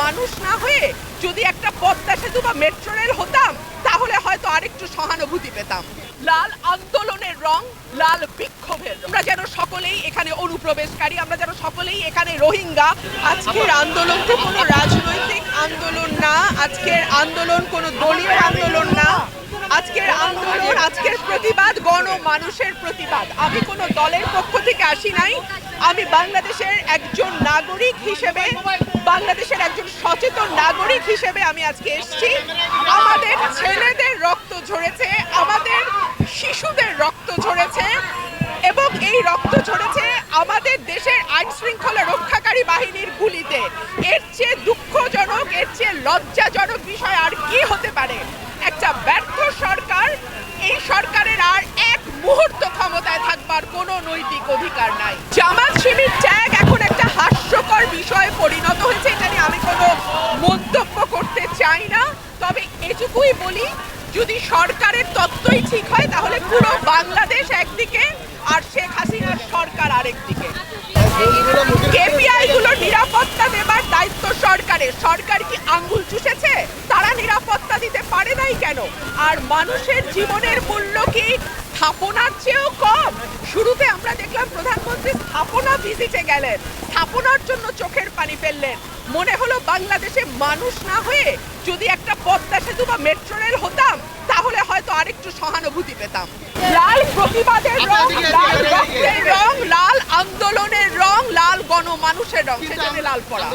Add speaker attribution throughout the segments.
Speaker 1: মানুষ না হয়ে যদি একটা পদ্মা সেতু বা মেট্রো রেল হতাম, তাহলে হয়তো আরেকটু সহানুভূতি পেতাম। লাল আন্দোলনের রং, লাল বিক্ষোভের। আমরা যেন সকলেই এখানে অনুপ্রবেশকারী, আমরা যেন সকলেই এখানে রোহিঙ্গা। আজকের আন্দোলনটি কোনো রাজনৈতিক আন্দোলন না, আজকের আন্দোলন কোনো দলীয় আন্দোলন না। আজকের আন্দোলন, আজকের প্রতিবাদ গণ মানুষের প্রতিবাদ। আমি কোনো দলের পক্ষ থেকে আসি নাই। আমি বাংলাদেশের একজন নাগরিক হিসেবে, বাংলাদেশের একজন সচেতন নাগরিক হিসেবে আমি আজকে এসেছি। আমাদের ছেলেদের রক্ত ঝরেছে, আমাদের শিশুদের রক্ত ঝরেছে এবং এই রক্ত ঝরেছে আমাদের দেশের আইন শৃঙ্খলা রক্ষাকারী বাহিনীর গুলিতে। এর চেয়ে দুঃখজনক, এর চেয়ে লজ্জাজনক বিষয় আর কি হতে পারে একটা ব্যর্থ সরকার এই সরকারের আর এক মুহূর্ত ক্ষমতায় থাকবার কোনো নৈতিক অধিকার নাই জামাত শিবির ত্যাগ এখন একটা হাস্যকর বিষয়ে পরিণত হয়েছে এটা নিয়ে আমি কোনো মন্তব্য করতে চাই না তবে এটুকুই বলি যদি সরকারের তত্ত্বই ঠিক হয়, তাহলে পুরো বাংলাদেশ একদিকে আর শেখ হাসিনার সরকার আরেকদিকে কেপিআই গুলোর নিরাপত্তা দেবার দায়িত্ব সরকারের। সরকার কি আঙ্গুল চুষেছে? তারা নিরাপত্তা দিতে পারে নাই কেন? আর মানুষের জীবনের মূল্য কি স্থাপনার চেয়েও কম? শুরুতে স্থাপনা ভিজিটে গেলেন। স্থাপনার জন্য চোখের পানি ফেললেন। মনে হলো বাংলাদেশে মানুষ না হয়ে যদি একটা পদ্মা সেতু বা মেট্রো রেল হতাম তাহলে হয়তো আরেকটু সহানুভূতি পেতাম। লাল প্রতিবাদের রং লাল রক্তের রং লাল আন্দোলনের রং লাল গণমানুষের রং সেজন্য লাল পড়া।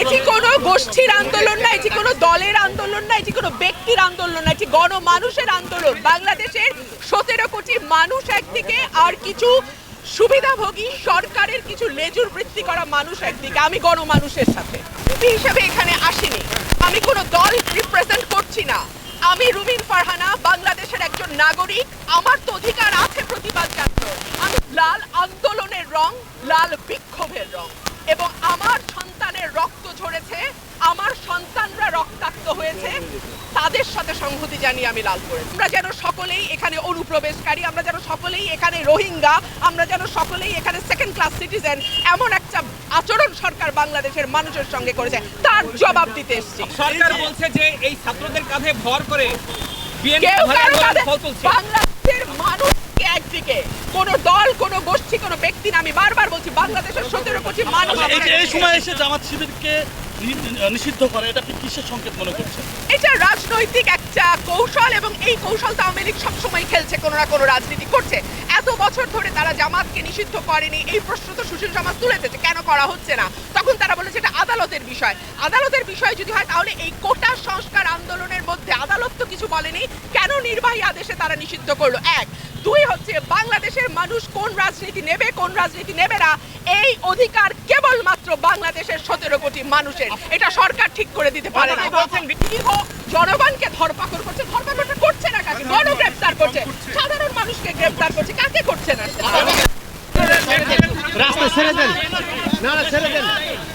Speaker 1: এটি কোনো গোষ্ঠীর আন্দোলন না এটি কোনো দলের আন্দোলন না এটি কোনো ব্যক্তির আন্দোলন না এটি গণমানুষের আন্দোলন। বাংলাদেশের সতেরো কোটি মানুষ একদিকে আর কিছু সুবিধাভোগী, সরকারের কিছু লেজুর বৃত্তি করা মানুষ একদিকে, আমি গণমানুষের সাথে। হিসেবে এখানে আসিনি। আমি কোনো দল রিপ্রেজেন্ট করছি না। আমি রুমিন ফারহানা, বাংলাদেশের একজন নাগরিক। আমার তো অধিকার আছে প্রতিবাদ জানানোর আমি লাল আন্দোলনের রং, লাল বিক্ষোভের রং। এবং আমার সন্তানের রক্ত ঝরেছে আমার সন্তানরা হয়েছে তাদের সাথে সংহতি জানিয়ে আমি লাল করেছি আমরা যেন সকলেই এখানে অনুপ্রবেশকারী আমরা যেন সকলেই এখানে রোহিঙ্গা আমরা যেন সকলেই এখানে সেকেন্ড ক্লাস সিটিজেন এমন একটা আচরণ সরকার বাংলাদেশের মানুষের সঙ্গে করেছে তার জবাব দিতে এসেছি।
Speaker 2: সরকার বলছে যে এই ছাত্রদের কাঁধে ভর করে কারও
Speaker 1: বাংলাদেশের মানুষকে একদিকে? কোন দল কোন গোষ্ঠী কোন ব্যক্তি না আমি বারবার বলছি বাংলাদেশের সতেরো কোটি মানুষ
Speaker 3: এই। সময় এসে জামাত শিবিরকে নিষিদ্ধ এটা আপনি কিসের সংকেত মনে করছেন?
Speaker 1: এটা রাজনৈতিক একটা কৌশল এবং এই কৌশলটা আওয়ামী লীগ সবসময় খেলছে, কোনো না কোনো রাজনীতি করছে। এত বছর ধরে তারা জামাতকে নিষিদ্ধ করেনি, এই প্রশ্ন তো সুশীল সমাজ তুলেছে কেন করা হচ্ছে না? তখন তারা বলেছে এটা আদালতের বিষয়। আদালতের বিষয় যদি হয়, তাহলে এই কোটা সংস্কার আন্দোলনের মধ্যে আদালত তো কিছু বলেনি, কেন নির্বাহী আদেশে তারা নিষিদ্ধ করল? এক দুই হচ্ছে বাংলাদেশের মানুষ কোন রাজনীতি নেবে কোন রাজনীতি নেবে না। এই অধিকার কেবলমাত্র বাংলাদেশের সতেরো কোটি মানুষের। এটা সরকার ঠিক করে দিতে পারে না। জনগণকে ধরপাকড় করছে ধরপাকড়টা করছে না কাকে? গণ গ্রেপ্তার করছে। সাধারণ মানুষকে গ্রেপ্তার করছে কাকে করছে না?
Speaker 4: রাস্তা ছেড়ে দেন। না না ছেড়ে দেন।